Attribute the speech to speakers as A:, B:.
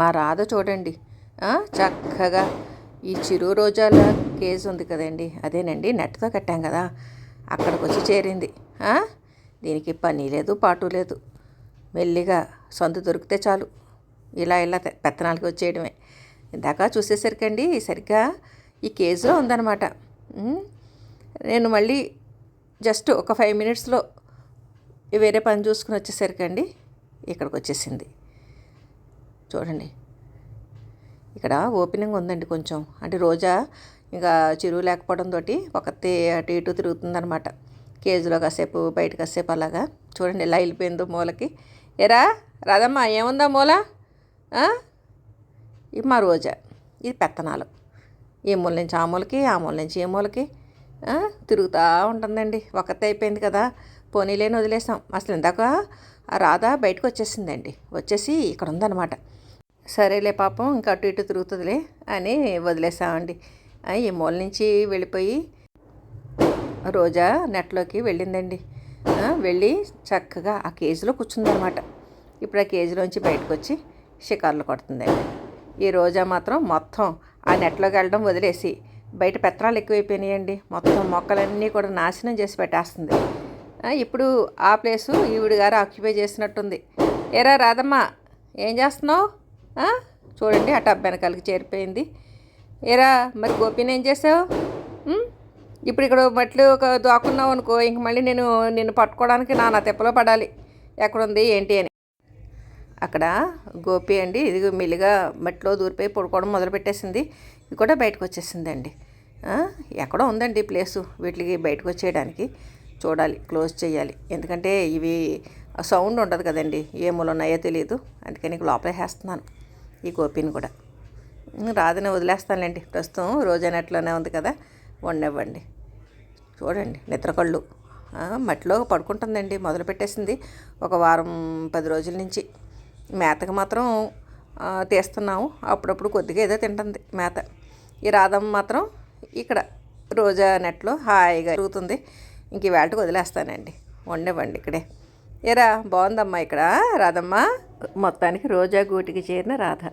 A: మా రాధ చూడండి. చక్కగా ఈ చిరు రోజాల కేజ్ ఉంది కదండి. అదేనండి నెట్తో కట్టాం కదా. అక్కడికి వచ్చి చేరింది దీనికి పని లేదు పాటు లేదు. మెల్లిగా సొంత దొరికితే చాలు. ఇలా ఇలా పెత్తనాలకి వచ్చేయడమే. ఇందాక చూసేసరికండి సరిగ్గా ఈ కేజీలో ఉందన్నమాట. నేను మళ్ళీ జస్ట్ ఒక ఫైవ్ మినిట్స్లో వేరే పని చూసుకుని వచ్చేసరికండి ఇక్కడికి వచ్చేసింది చూడండి. ఇక్కడ ఓపెనింగ్ ఉందండి కొంచెం. అంటే రోజా ఇంకా చిరువు లేకపోవడంతో ఒకతే అటు ఇటు తిరుగుతుందనమాట కేజీలో కాసేపు బయట కాసేపు అలాగా. చూడండి ఇలా వెళ్ళిపోయిందో మూలకి. ఎరా రాదమ్మా ఏముందా మూల? ఇది మా రోజా. ఇది పెత్తనాలు. ఈ మూల నుంచి ఆ మూలకి ఆ మూల నుంచి ఏ మూలకి. తిరుగుతూ ఉంటుందండి. ఒకతే అయిపోయింది కదా. పోనీలేని వదిలేసాం అసలు ఇందాక ఆ రాధ బయటకు వచ్చేసిందండి. వచ్చేసి ఇక్కడ ఉందన్నమాట. సరేలే పాపం ఇంకా అటు ఇటు తిరుగుతుందిలే అని వదిలేసామండి. ఈ మూల నుంచి వెళ్ళిపోయి రోజా నెట్లోకి వెళ్ళిందండి. వెళ్ళి చక్కగా ఆ కేజీలో కూర్చుందనమాట. ఇప్పుడు ఆ కేజీలోంచి బయటకు వచ్చి షికార్లు కొడుతుందండి. ఈ రోజా మాత్రం మొత్తం ఆ నెట్లోకి వెళ్ళడం వదిలేసి బయట పెత్తనాలు ఎక్కువైపోయినాయండి. మొత్తం మొక్కలన్నీ కూడా నాశనం చేసి పెట్టేస్తుంది. ఇప్పుడు ఆ ప్లేసు ఈవిడ గారు ఆక్యుపై చేసినట్టుంది. ఏరా రాదమ్మా ఏం చేస్తున్నావు? చూడండి ఆ టబ్ వెనకాలకి చేరిపోయింది. ఏరా మరి గోపిని ఏం చేసావు? ఇప్పుడు ఇక్కడ మట్లు ఒక దాక్కున్నావు అనుకో ఇంక మళ్ళీ నేను నిన్ను పట్టుకోవడానికి నా నా తెప్పలో పడాలి. ఎక్కడుంది ఏంటి అని. అక్కడ గోపి అండి ఇది మెల్లిగా మట్టిలో దూరిపోయి పడుకోవడం మొదలుపెట్టేసింది. ఇది కూడా బయటకు వచ్చేసిందండి. ఎక్కడో ఉందండి ప్లేసు వీటికి బయటకు వచ్చేయడానికి. చూడాలి క్లోజ్ చేయాలి. ఎందుకంటే ఇవి సౌండ్ ఉండదు కదండి ఏ మూల ఉన్నాయో తెలియదు అందుకని నీకు లోపలే వేస్తున్నాను ఈ గోపిని కూడా. ఉం, రాదని వదిలేస్తానులేండి. ప్రస్తుతం రోజైనట్లోనే ఉంది కదా వండివ్వండి. చూడండి నిద్రకళ్ళు. మట్టిలో పడుకుంటుందండి మొదలు పెట్టేసింది ఒక వారం పది రోజుల నుంచి. మేతకు మాత్రం తీస్తున్నాము. అప్పుడప్పుడు కొద్దిగా ఏదో తింటుంది మేత. ఈ రాధమ్మ మాత్రం ఇక్కడ రోజా నెట్లో హాయిగా తిరుగుతుంది. ఇంక ఈ వేటకు వదిలేస్తానండి. వండివ్వండి ఇక్కడే. ఏరా బాగుందమ్మా ఇక్కడ రాధమ్మ. మొత్తానికి రోజా గూటికి చేరిన రాధ.